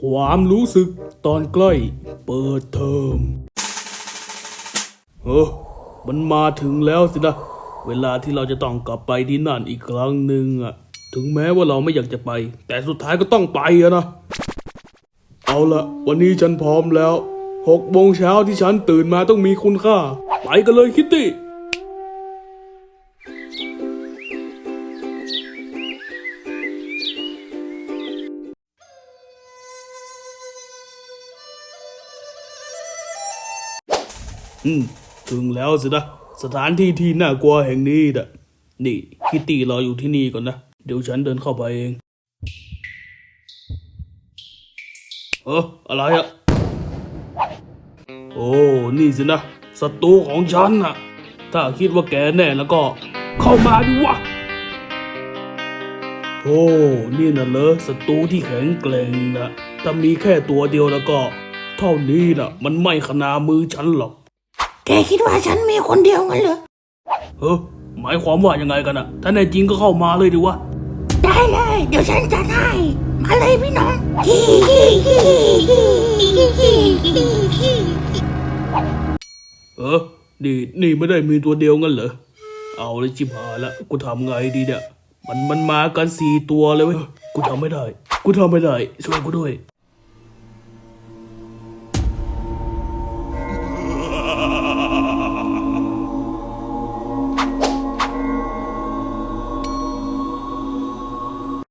ความรู้สึกตอนใกล้เปิดเทอมเออมันมาถึงแล้วสินะ เวลาที่เราจะต้องกลับไปที่นั่นอีกครั้งหนึ่งอะถึงแม้ว่าเราไม่อยากจะไป แต่สุดท้ายก็ต้องไปอะนะ เอาละวันนี้ฉันพร้อมแล้วหกโมงเช้าที่ฉันตื่นมาต้องมีคุณค่า ไปกันเลยคิตตี้ อืม ถึงแล้วสินะ สถานที่ที่น่ากลัวแห่งนี้นะนี่คิตตี้รออยู่ที่นี่ก่อนนะ เดี๋ยวฉันเดินเข้าไปเอง เอออะไรอะโอ้ นี่สินะศัตรูของฉันน่ะ ถ้าคิดว่าแกแน่แล้วก็ เข้ามาดิวะ โอ้ นี่น่ะเหรอศัตรูที่แข็งแกร่งนะถ้ามีแค่ตัวเดียวแล้วก็ เท่านี้น่ะ มันไม่ขนามือฉันหรอก แกคิดว่าฉันมีคนเดียวงั้นเหรอเฮ้ยหมายความว่ายังไงกันอะถ้าแน่จริงก็เข้ามาเลยดิวะ ได้เลย เดี๋ยวฉันจัดให้ มาเลยพี่น้องฮิฮิฮิฮิฮิฮิฮิเออ นี่นี่ไม่ได้มีตัวเดียวงั้นเหรอ เอาเลยจิบหายละ กูทำไงดีเนี่ย มันมันมากันสี่ตัวเลยเว้ย กูทำไม่ได้ กูทำไม่ได้ ช่วยกูด้วย